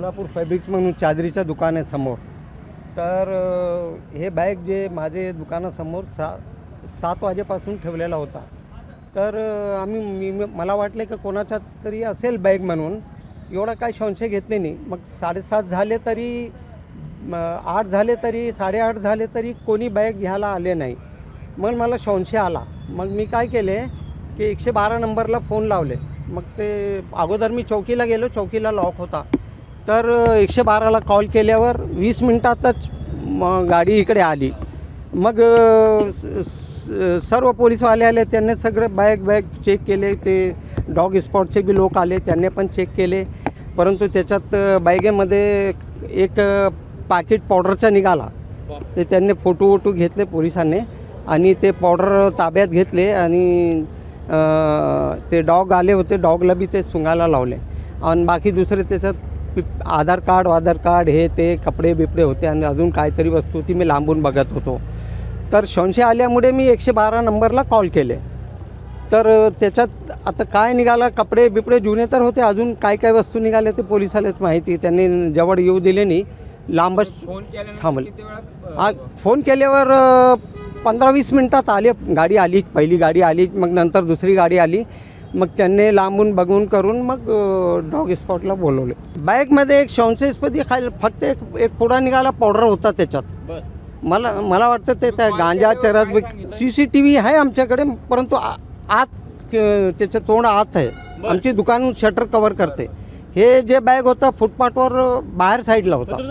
Solapur fabrics म्हणून चादरीचं दुकान आहे समोर तर हे बॅग जे माझे दुकानासमोर सा सात वाजेपासून ठेवलेला होता. तर आम्ही मी मला वाटले की कोणाच्या तरी असेल बॅग म्हणून. एवढा काय संशय घेतले नाही मग साडेसात झाले तरी आठ झाले तरी साडेआठ झाले तरी कोणी बॅग घ्यायला आले नाही. मग मला संशय आला. मग मी काय केले की एकशे बारा नंबरला फोन लावले. मग ते अगोदर मी चौकीला गेलो. चौकीला लॉक होता. तर एकशे बाराला कॉल केल्यावर वीस मिनटातच म गाडी इकडे आली. मग स- स- सर्व पोलीसवाले आले त्यांनी सगळे बॅग बॅग चेक केले ते डॉग स्पॉटचे बी लोक आले त्यांनी पण चेक केले. परंतु त्याच्यात अ, बॅगेमध्ये एक अ, पाकिट पावडरचा निघाला. ते त्यांनी फोटो वोटो घेतले पोलिसांनी आणि ते पावडर ताब्यात घेतले आणि अ, ते डॉग आले होते डॉगला बी ते सुंगायला लावले. आणि बाकी दुसरे त्याच्यात आधार कार्ड आधार कार्ड हे ते कपडे बिपडे होते आणि अजून काहीतरी वस्तू होती मी लांबून बघत होतो. तर संशय आल्यामुळे मी एकशे बारा नंबरला कॉल केले. तर त्याच्यात आता काय निघाला? कपडे बिपडे जुने तर होते अजून काय काय वस्तू निघाले ते पोलिसालाच माहिती त्यांनी जवळ येऊ दिले नाही. लांबच थांबले. हा फोन केल्यावर पंधरा वीस मिनटात आले गाडी आली पहिली गाडी आली मग नंतर दुसरी गाडी आली. मग त्यांनी लांबून बघून करून मग डॉग स्पॉटला बोलवले. बॅगमध्ये एक संशयास्पदी खाली फक्त एक एक पुडा निघाला पावडर होता त्याच्यात. मला मला वाटतं ते त्या गांजा चरस सी सी टी व्ही आहे आमच्याकडे परंतु आत त्याचं तोंड आत आहे. आमची दुकान शटर कवर करते. हे जे बॅग होता फुटपाथवर बाहेर साईडला होता.